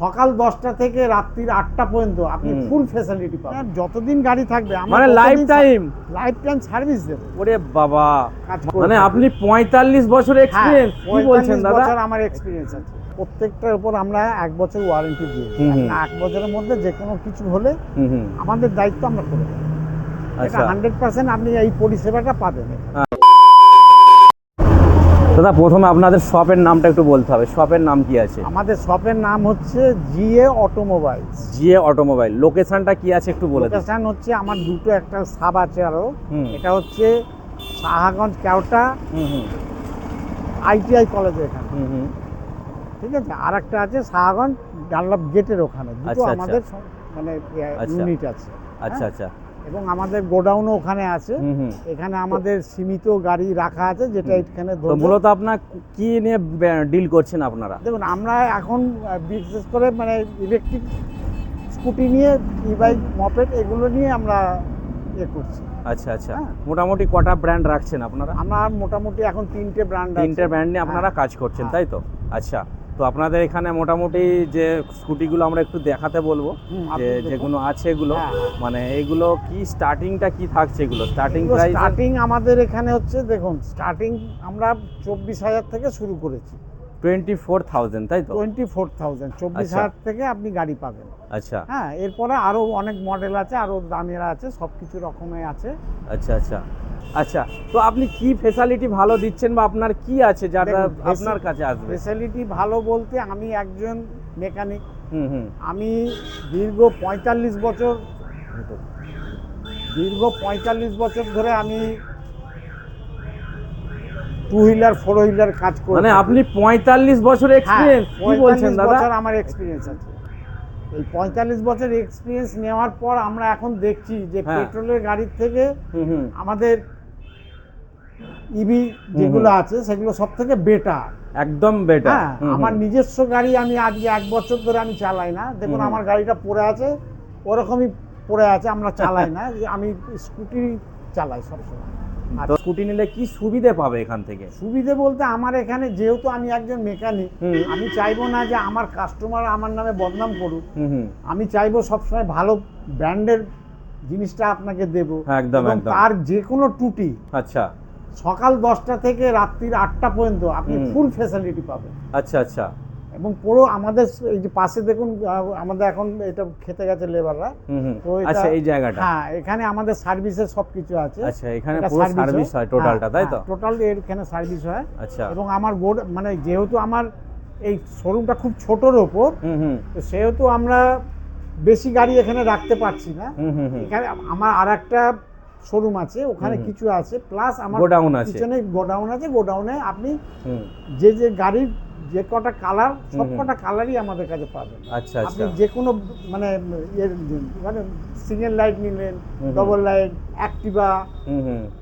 সকাল দশটা থেকে রাত্রির আটটা পর্যন্ত আপনি ফুল ফেসিলিটি পাবেন। যতদিন গাড়ি থাকবে মানে life time life time service দেবে। ওরে বাবা। মানে আপনি পঁয়তাল্লিশ বছর হ্যাঁ, এক্সপিরিয়েন্স কি বলছেন দাদা? বছর আমার এক্সপিরিয়েন্স আছে। প্রত্যেকটার উপর আমরা এক বছর ওয়ারেন্টি দিই। এক বছরের মধ্যে যে কোনো কিছু হলে আমাদের দায়িত্ব আমরা করে দেবো। আচ্ছা। হান্ড্রেড পার্সেন্ট আপনি এই পরিষেবাটা পাবেন। দাদা প্রথমে আপনাদের শপের নামটা একটু বলতে হবে। শপের নাম কি আছে? আমাদের শপের নাম হচ্ছে জিএ অটোমোবাইলস। GA automobile. লোকেশনটা কি আছে একটু বলে দিন। লোকেশন হচ্ছে আমার দুটো একটা সাব আছে আরও। এটা হচ্ছে সাহাগঞ্জ কেওটা হুম হুম। আইটিআই কলেজের এখানে। হুম হুম। ঠিক আছে? আর একটা আছে সাহাগঞ্জ ডানলপ গেটের ওখানে। দুটো আচ্ছা, আচ্ছা। আমাদের মানে আচ্ছা। ইউনিট আছে। আচ্ছা আচ্ছা। এবং আমাদের গোডাউনও ওখানে আছে। এখানে আমাদের সীমিত গাড়ি রাখা আছে যেটা এখানে মূলত আপনার কি নিয়ে ডিল করছেন আপনারা? দেখুন আমরা এখন বিশেষ করে মানে ইলেকট্রিক স্কুটি নিয়ে ই বাইক মপেড এগুলো নিয়ে আমরা ইয়ে করছি। আচ্ছা আচ্ছা। হ্যাঁ। মোটামুটি কটা ব্র্যান্ড রাখছেন আপনারা? আমরা মোটামুটি এখন তিনটে ব্র্যান্ড তিনটে ব্র্যান্ড নিয়ে আপনারা হ্যাঁ। কাজ করছেন হ্যাঁ। তাই তো? আচ্ছা। তো আপনাদের এখানে মোটামুটি যে স্কুটিগুলো আমরা একটু দেখাতে বলব যে যেগুলো আছে এগুলো হ্যাঁ, হ্যাঁ। মানে এগুলো কি স্টার্টিংটা কি থাকছে এগুলো? স্টার্টিং প্রাইস স্টার্টিং আমাদের এখানে হচ্ছে দেখুন স্টার্টিং আমরা চব্বিশ হাজার থেকে শুরু করেছি। টোয়েন্টি ফোর থাউজেন্ড তাই তো? টোয়েন্টি ফোর থাউজেন্ড চব্বিশ আচ্ছা। হাজার থেকে আপনি গাড়ি পাবেন। আচ্ছা। হ্যাঁ এরপরে আরও অনেক মডেল আছে আরও দামের আছে সব কিছু রকমের আছে। আচ্ছা আচ্ছা। আচ্ছা তো আপনি কি ফেসিলিটি ভালো দিচ্ছেন বা আপনার কি আছে যারা আপনার কাছে আসবে? ফেসিলিটি ভালো বলতে আমি একজন মেকানিক আমি দীর্ঘ পঁয়তাল্লিশ বছর দীর্ঘ পঁয়তাল্লিশ বছর ধরে আমি টু হুইলার ফোর হুইলার কাজ করি। মানে আপনি পঁয়তাল্লিশ বছর এক্সপিরিয়েন্স কি বলছেন দাদা? বছর আমার এক্সপিরিয়েন্স আছে। এই পঁয়তাল্লিশ বছর এক্সপিরিয়েন্স নেওয়ার পর আমরা এখন দেখছি যে হ্যাঁ। পেট্রোলের গাড়ির থেকে আমাদের ইভি যেগুলো আছে সেগুলো সব থেকে বেটার একদম বেটার হ্যাঁ আমার নিজস্ব গাড়ি আমি আজকে এক বছর ধরে আমি চালাই না। দেখুন আমার গাড়িটা পড়ে আছে ওরকমই পড়ে আছে আমরা চালাই না। আমি স্কুটি চালাই সবসময়। আর স্কুটি নিলে কি সুবিধে পাবে এখান থেকে? সুবিধে বলতে আমার এখানে যেহেতু আমি একজন মেকানিক আমি চাইব না যে আমার কাস্টমার আমার নামে বদনাম করুক। আমি চাইব সবসময় ভালো ব্র্যান্ডের জিনিসটা আপনাকে দেবো। হ্যাঁ, একদম, একদম। তার যে কোনো ত্রুটি আচ্ছা। সকাল দশটা থেকে রাত্রির আটটা পর্যন্ত আপনি ফুল ফেসিলিটি পাবেন। আচ্ছা আচ্ছা। এবং পুরো আমাদের এই যে পাশে দেখুন আমাদের এখন এটা খেতে গেছে লেবাররা তো আচ্ছা এই জায়গাটা। হ্যাঁ এখানে আমাদের সার্ভিসের সব কিছু আছে। আচ্ছা এখানে পুরো সার্ভিস হয় টোটালটা তাই তো? টোটাল এখানে সার্ভিস হয়। আচ্ছা। এবং আমার গোড মানে যেহেতু আমার এই শোরুমটা খুব ছোটোর ওপর তো সেহেতু আমরা বেশি গাড়ি এখানে রাখতে পারছি না। এখানে আমার আর একটা শোরুম আছে ওখানে কিছু আছে প্লাস আমার গোডাউন আছে। পিছনে গোডাউন আছে গোডাউনে আপনি যে যে গাড়ির যে কটা কালার সব কটা কালারই আমাদের কাছে পাবেন। আচ্ছা আপনি আচ্ছা। যে কোনো মানে ইয়ের মানে সিঙ্গেল লাইট নিলেন ডবল লাইট অ্যাক্টিভা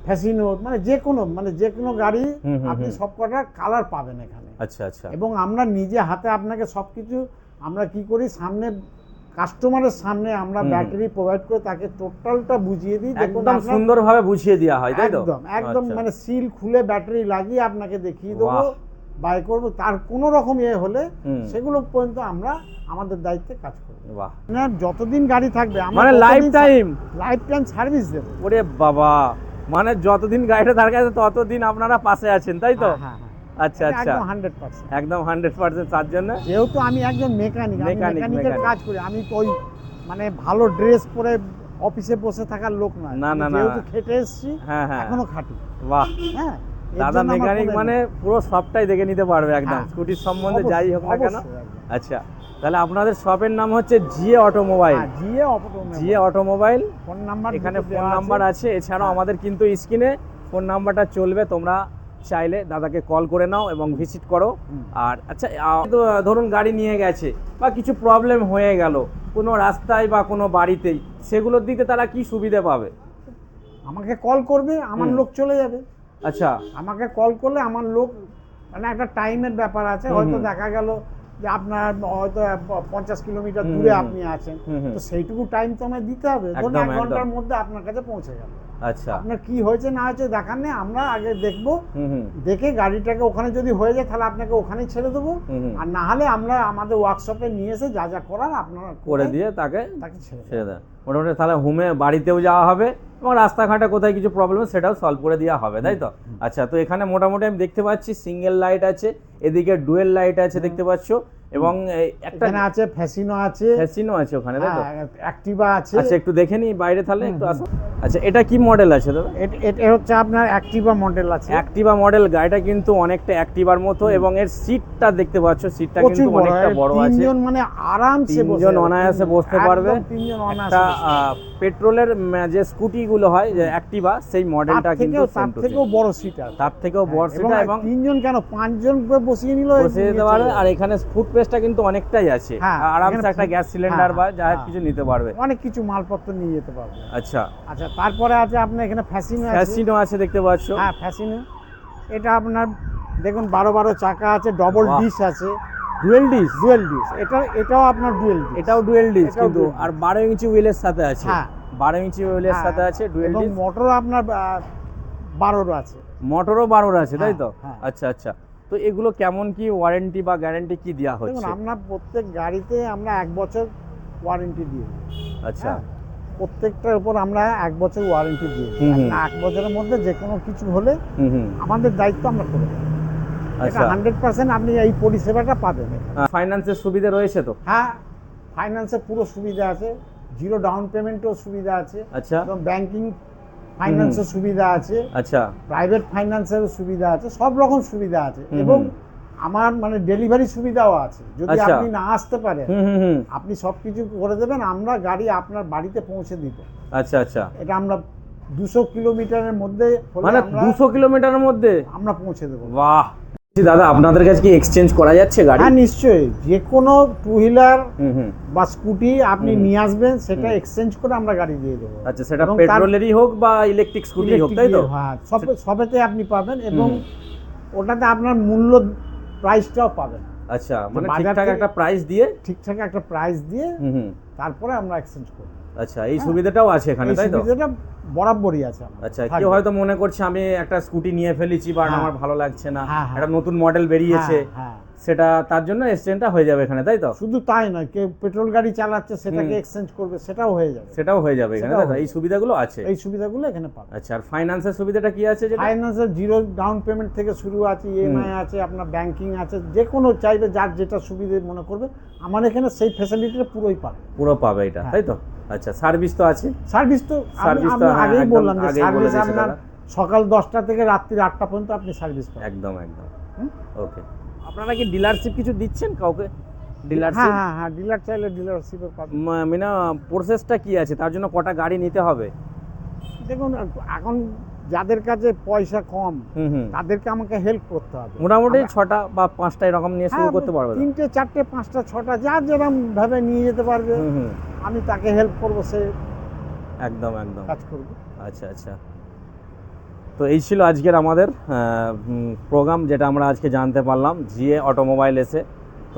ফ্যাসিনো মানে যে কোনো মানে যে কোনো গাড়ি আপনি সব কটা কালার পাবেন এখানে। আচ্ছা আচ্ছা। এবং আমরা নিজে হাতে আপনাকে সব কিছু আমরা কি করি সামনে কাস্টমারের সামনে আমরা ব্যাটারি প্রোভাইড করে তাকে টোটালটা বুঝিয়ে দিই একদম সুন্দরভাবে বুঝিয়ে দেওয়া হয় তাই তো? একদম একদম আচ্ছা। মানে সিল খুলে ব্যাটারি লাগিয়ে আপনাকে দেখিয়ে দেবো বাই করব তার কোনো রকম ইয়ে হলে সেগুলো পর্যন্ত আমরা আমাদের দায়িত্বে কাজ করব। বাহ। না যতদিন গাড়ি থাকবে মানে life time life time service দেবো। ওরে বাবা মানে যতদিন গাড়িটা দাঁড় আছে ততদিন আপনারা পাশে আছেন তাই তো? হ্যাঁ, হ্যাঁ, হ্যাঁ। আচ্ছা আচ্ছা। একদম হান্ড্রেড পার্সেন্ট একদম হান্ড্রেড পার্সেন্ট তার জন্য? যেহেতু আমি একজন মেকানিক মেকানিকের কাজ করি আমি তো ওই মানে ভালো ড্রেস পরে অফিসে বসে থাকার লোক নয়। না, না, না। যেহেতু খেটে এসেছি হ্যাঁ হ্যাঁ। এখনও খাটি বাহ। হ্যাঁ দাদা মেকানিক মানে পুরো সবটাই দেখে নিতে পারবে একদম। হ্যাঁ। স্কুটির সম্বন্ধে যাই হোক না কেন। আচ্ছা তাহলে আপনাদের শপের নাম হচ্ছে জিএ অটোমোবাইল হ্যাঁ, GA automobile GA automobile phone number এখানে ফোন নাম্বার আছে। আছে। এছাড়াও হ্যাঁ। আমাদের কিন্তু স্ক্রিনে ফোন নাম্বারটা চলবে। তোমরা চাইলে দাদাকে কল করে নাও এবং ভিজিট করো। আর আচ্ছা ধরুন গাড়ি নিয়ে গেছে বা কিছু প্রবলেম হয়ে গেল কোনো রাস্তায় বা কোনো বাড়িতেই সেগুলোর দিকে তারা কি সুবিধা পাবে? আমাকে কল করবে আমার লোক চলে যাবে। আচ্ছা। আমাকে কল করলে আমার লোক মানে একটা টাইমের ব্যাপার আছে হয়তো দেখা গেল যে আপনার হয়তো পঞ্চাশ কিলোমিটার দূরে আপনি আছেন। তো সেইটুকু টাইম তো আমায় দিতে হবে। ধরুন এক ঘণ্টার মধ্যে আপনার কাছে পৌঁছে গেল। আচ্ছা। আপনার কি হয়েছে না হয়েছে দেখার নেই আমরা আগে দেখব। দেখে গাড়িটাকে ওখানে যদি হয়ে যায় তাহলে আপনাকে ওখানেই ছেড়ে দেবো। আর না হলে আমরা আমাদের ওয়ার্কশপে নিয়ে এসে যা যা করার আপনারা করে দিয়ে তাকে তাকে ছেড়ে দেয় মোটামুটি তাহলে হোমে বাড়িতেও যাওয়া হবে এবং রাস্তাঘাটে কোথায় কিছু প্রবলেম সেটাও সলভ করে দেওয়া হবে তাই তো? আচ্ছা তো এখানে মোটামুটি আমি দেখতে পাচ্ছি সিঙ্গেল লাইট আছে এদিকে ডুয়েল লাইট আছে দেখতে পাচ্ছ। এবং একটা এখানে আছে ফ্যাসিনো আছে। ফ্যাসিনো আছে ওখানে তাই তো? অ্যাক্টিভা আছে। আচ্ছা একটু দেখে নিই বাইরে তাহলে একটু আসো। আচ্ছা এটা কি মডেল আছে দাদা? এটা হচ্ছে আপনার অ্যাক্টিভা মডেল আছে। অ্যাক্টিভা মডেল গাড়িটা কিন্তু অনেকটা অ্যাক্টিভার মতো এবং এর সিটটা দেখতে পাচ্ছ সিটটা কিন্তু অনেকটা বড় আছে। তিনজন মানে আরামসে বসে। তিনজন অনায়াসে বসতে পারবে। তিনজন অনায়াসে। পেট্রোলের যে স্কুটি গুলো হয় যে অ্যাক্টিভা সেই মডেলটা কিন্তু তার থেকেও বড় সিট আছে তার থেকেও বড় এবং সেটা এবং তিনজন কেন? পাঁচজন বসিয়ে নিল বসে যেতে পারবে আর এখানে ফুড পেস্টটা কিন্তু অনেকটাই আছে। হ্যাঁ, আরামসে একটা গ্যাস সিলিন্ডার বা হ্যাঁ, যা হ্যাঁ। কিছু নিতে পারবে। অনেক কিছু মালপত্র নিয়ে যেতে পারবে। আচ্ছা। আচ্ছা তারপরে আছে আপনার এখানে ফ্যাসিনো আছে। ফ্যাসিনো আছে দেখতে পাচ্ছ। হ্যাঁ ফ্যাসিনো এটা আপনার দেখুন বারো বারো চাকা আছে ডবল। ডিশ আছে। ডুয়েল ডিস ডুয়েল ডিশ এটা এটাও আপনার ডুয়েল ডিশ এটাও ডুয়েল ডিস কিন্তু আর বারো ইঞ্চি হুইলের সাথে আছে। হ্যাঁ। বারো ইঞ্চি হুইলের সাথে আছে ডুয়েল ডিস মোটর আপনার বারোর আছে। মোটরও বারোর আছে তাই তো? হ্যাঁ, হ্যাঁ। আচ্ছা আচ্ছা। তো এগুলো কেমন কি ওয়ারেন্টি বা গ্যারান্টি কি দেওয়া দেখুন হচ্ছে? আমরা প্রত্যেক গাড়িতে আমরা এক বছর ওয়ারেন্টি দিয়ে দিই। আচ্ছা। হ্যাঁ, প্রত্যেকটার উপর আমরা এক বছর ওয়ারেন্টি দিয়ে। এক বছরের মধ্যে যে কোনো কিছু হলে আমাদের দায়িত্ব আমরা করে হান্ড্রেড পার্সেন্ট আপনি এই পরিষেবাটা পাবেন। ফাইন্যান্সের সুবিধা রয়েছে তো? হ্যাঁ ফাইন্যান্সের পুরো সুবিধা আছে জিরো ডাউন পেমেন্টও সুবিধা আছে আচ্ছা। ব্যাংকিং ফাইন্যান্সের সুবিধা আছে আচ্ছা। প্রাইভেট ফাইন্যান্সের সুবিধা আছে সব রকম সুবিধা আছে এবং আমার মানে ডেলিভারি সুবিধাও আছে। যদি আচ্ছা। আপনি না আসতে পারেন আপনি সব কিছু করে দেবেন আমরা গাড়ি আপনার বাড়িতে পৌঁছে দিব। আচ্ছা আচ্ছা। এটা আমরা দুশো কিলোমিটারের মধ্যে মানে দুশো কিলোমিটারের মধ্যে? আমরা পৌঁছে দেবো। বাহ! দাদা আপনাদের কাছে কি এক্সচেঞ্জ করা যাচ্ছে গাড়ি? হ্যাঁ নিশ্চয়ই। যে কোনো টু হুইলার বা স্কুটি আপনি নিয়ে আসবেন সেটা এক্সচেঞ্জ করে আমরা গাড়ি দিয়ে দেবো। আচ্ছা সেটা পেট্রোলেরই হোক বা ইলেকট্রিক স্কুটি হোক তাই তো? হ্যাঁ সব সবেতে আপনি পাবেন এবং ওটাতে আপনার মূল্য প্রাইসটাও পাবেন। আচ্ছা মানে ঠিকঠাক একটা প্রাইস দিয়ে? ঠিকঠাক একটা প্রাইস দিয়ে তারপরে আমরা এক্সচেঞ্জ করব। আচ্ছা এই সুবিধাটাও আছে এখানে তাই তো? সুবিধাটা বরাবরই আছে আচ্ছা। কেউ হয়তো মনে করছে আমি একটা স্কুটি নিয়ে ফেলেছি বা হ্যাঁ। আমার ভালো লাগছে না। হ্যাঁ, হ্যাঁ। একটা নতুন মডেল বেরিয়েছে। সেটা তার জন্য এক্সচেঞ্জটা হয়ে যাবে এখানে তাই তো? শুধু তাই নয় কেউ পেট্রোল গাড়ি চালাচ্ছে সেটাকে এক্সচেঞ্জ করবে সেটাও হয়ে যাবে। সেটাও হয়ে যাবে এখানে এই সুবিধাগুলো আছে। এই সুবিধাগুলো এখানে পাবে। আচ্ছা আর ফাইন্যান্সের সুবিধাটা কি আছে যেটা? ফাইন্যান্সের জিরো ডাউন পেমেন্ট থেকে শুরু আছে ইএমআই আছে আপনার ব্যাংকিং আছে যে কোনো চাইবে যার যেটা সুবিধে মনে করবে আমার এখানে সেই ফ্যাসিলিটিটা পুরোই পাবে। পুরো পাবে এটা। তাই তো? আচ্ছা সার্ভিস তো আছে? সার্ভিস তো সার্ভিস তো হ্যাঁ, আগেই বললাম যে সার্ভিস আপনার সকাল দশটা থেকে রাত্রি আটটা পর্যন্ত আপনি সার্ভিস পাবেন। একদম একদম। ওকে আপনারা কি ডিলারশিপ কিছু দিচ্ছেন কাউকে? হ্যাঁ ডিলারশিপ হ্যাঁ হ্যাঁ ডিলার চাইলে ডিলারশিপে পাবেন। মানে প্রসেসটা কি আছে? তার জন্য কটা গাড়ি নিতে হবে? দেখুন এখন যাদের কাছে পয়সা কম তাদেরকে আমাকে হেল্প করতে হবে। মোটামুটি ছটা বা পাঁচটা এরকম নিয়ে শুরু হ্যাঁ, করতে পারবে তিনটে চারটে পাঁচটা ছটা যা যেরকম ভাবে নিয়ে যেতে পারবে। আমি তাকে হেল্প করব সে একদম একদম। কাজ করবে। আচ্ছা আচ্ছা। তো এই ছিল আজকের আমাদের প্রোগ্রাম যেটা আমরা আজকে জানতে পারলাম জিএ অটোমোবাইল এসে।